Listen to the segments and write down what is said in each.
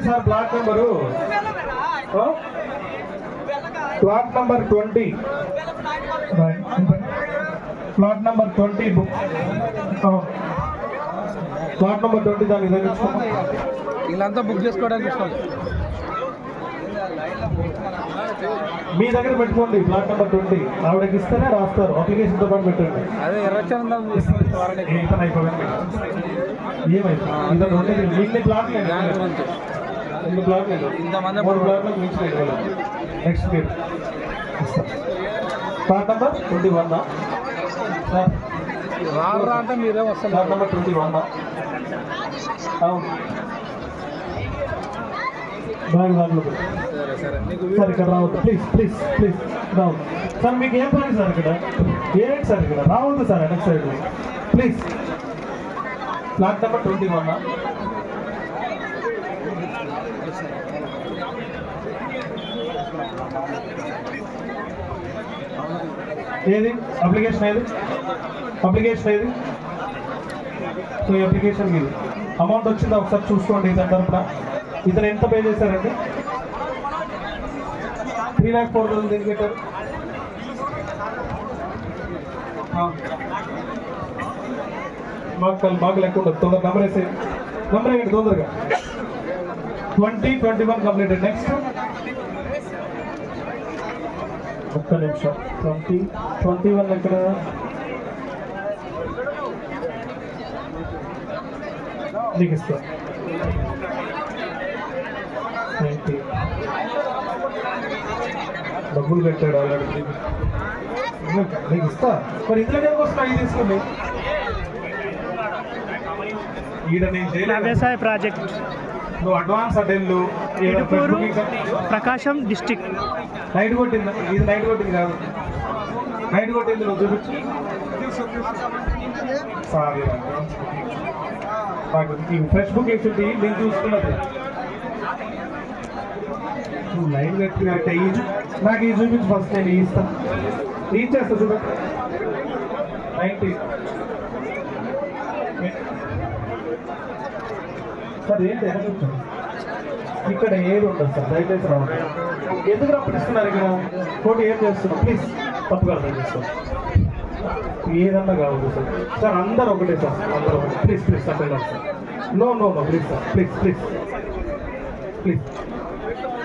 పెట్టుకోండి sir plot number? Plot number twenty plot number twenty book plot number twenty దాన్ని తగ్గించుకోండి వీళ్ళంతా book చేసుకోవడానికి ఇష్టం. మీ దగ్గర పెట్టుకోండి ప్లాట్ నెంబర్ ట్వంటీ ఆవిడకి ఇస్తేనే రాస్తారు. అప్లికేషన్తో పాటు పెట్టండి. అదే ఎర్రచందం అయిపోయింది ఏమైంది? ఇంత ఇన్ని ప్లాట్లు ఇంతమంది మూడు ప్లాట్లకు మించి నెక్స్ట్ మీరు plot number twenty one sir రారా అంటే మీరే ప్లాట్ వస్తున్నారు నెంబర్ ట్వంటీ వన్ అవును. బ్యాగ్ దాంట్లో సార్ ఇక్కడ రావద్దు. ప్లీజ్ ప్లీజ్ ప్లీజ్ రావద్దు. సార్ మీకు ఏం పని సార్ ఇక్కడ? ఏంటి సార్ ఇక్కడ? రావద్దు sir వెనక్ side please plot number twenty one ఏది? అప్లికేషన్ ఏది? అప్లికేషన్ ఏది? సో ఈ అప్లికేషన్ మీది. అమౌంట్ వచ్చిందా? ఒకసారి చూసుకోండి ఇతని తరపున. ఇతను ఎంత పే చేశారండి? త్రీ ల్యాక్ ఫోర్ థౌసండ్ దేనికి పెట్టారు? మాకు కల్- మాకు లెక్క ఉండదు. తొందర నెంబర్ వేసేయండి నెంబర్ వేయండి తొందరగా. Twenty twenty one completed next ఒక్క నిమిషం. ట్వంటీ ట్వంటీ వన్ ఎక్కడ? మీకు ఇస్తా డబ్బులు పెట్టాడు ఆల్రెడీ. నీకు ఇస్తా మరి ఇందులో నేను వస్తున్నా ఇది తీసుకోండి ఈడ నేను వ్యవసాయ ప్రాజెక్ట్. నువ్వు advance attend Prakasam district night కొట్టింది? ఇది నైట్ కొట్టింది కాదు. నైట్ కొట్టింది నువ్వు చూపించు సారీ ఫ్రెష్ బుక్ వేసింది నేను చూసుకున్నది. నువ్వు లైన్ కట్టినట్టే చూ- నాకు ఈ చూపించు ఫస్ట్ నేను ఈ ఇస్తా. ఈ చేస్తా చూపెట్టు నైన్టీ సార్ ఏంటి ఎక్కడ ఇక్కడ ఏది ఉండదు సార్ దయచేసి రావాలి ఎందుకు రప్పిస్తున్నారు ఇక్కడ? కోటి ఏం చేస్తున్నారు? ప్లీజ్ తప్పుగా అర్థం ఏదన్నా కావద్దు సార్. సార్ అందరు ఒకటే సార్ అందరూ ఒకటే. ప్లీజ్ ప్లీజ్ తప్పకుండా sir. No no no please sir please please. Please.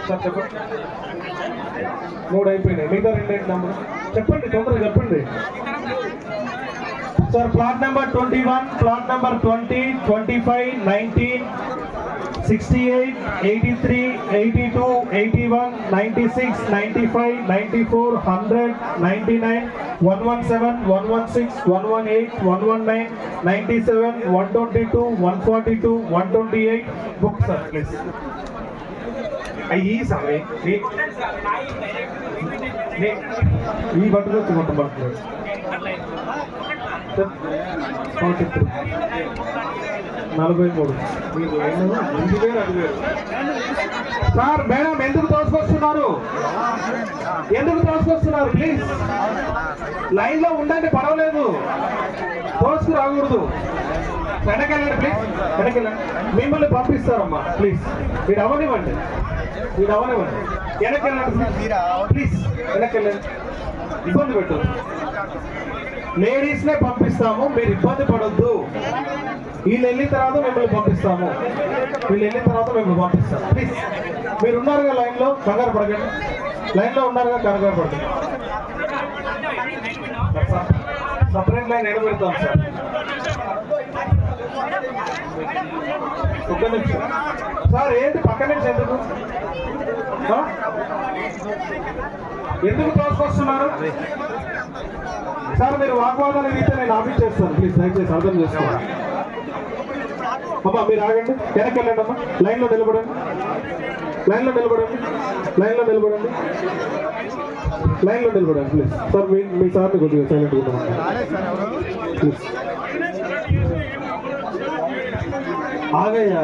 Sir చెప్పండి. మూడు అయిపోయినాయి. మిగతా రెండు ఏంటి నెంబర్? చెప్పండి తొందరగా చెప్పండి. Sir plot number twenty one plot number twenty twenty five nineteen sixty eight eighty three eighty two eighty one ninety six ninety five ninety four hundred ninety nine one one seven one one six one one eight one one nine ninety seven one twenty two one forty two one twenty eight book sir please అయ్యి sir ఈ బట్టలు వచ్చి మొత్తం పడుతుంది చెప్తారు నలభై మూడు. Sir madam ఎందుకు తోసుకొస్తున్నారు? ఎందుకు తోసుకొస్తున్నారు ప్లీజ్ లైన్లో ఉండండి పర్వాలేదు. తోసుకు రాకూడదు వెనకెళ్ళండి ప్లీజ్ వెనకెళ్ళండి. మిమ్మల్ని పంపిస్తారమ్మా ప్లీజ్ మీరు అవనివ్వండి. మీరు అవనివ్వండి. వెనకెళ్ళండి ప్లీజ్ వెనకెళ్ళండి. ఇబ్బంది పెట్టదు లేడీస్ నే పంపిస్తాము మీరు ఇబ్బంది పడొద్దు. వీళ్ళు వెళ్ళిన తర్వాత మిమ్మల్ని పంపిస్తాము. వీళ్ళు వెళ్ళిన తర్వాత మిమ్మల్ని పంపిస్తాము. ప్లీజ్ మీరు ఉన్నారుగా లైన్లో కంగారు పడకండి. లైన్లో ఉన్నారుగా కంగారు పడకండి. సపరేట్ లైన్ ఎడబెడతాం సార్. ఒక్క నిమిషం. సార్ ఏంటి పక్క నుంచి ఎందుకు? ఎందుకు తోసుకొస్తున్నారు సార్ మీరు వాగ్వాదాలు అయితే నేను ఆఫీస్ చేస్తాను? ప్లీజ్ దయచేసి అర్థం చేసుకోండి. అమ్మా మీరు ఆగండి. వెనక్కి వెళ్ళండి అమ్మా. లైన్లో నిలబడండి. లైన్లో నిలబడండి. లైన్లో నిలబడండి. లైన్లో నిలబడండి ప్లీజ్. సార్ మీ మీ సార్ని కొద్దిగా సైలెంట్ ప్లీజ్. ఆగయ్యా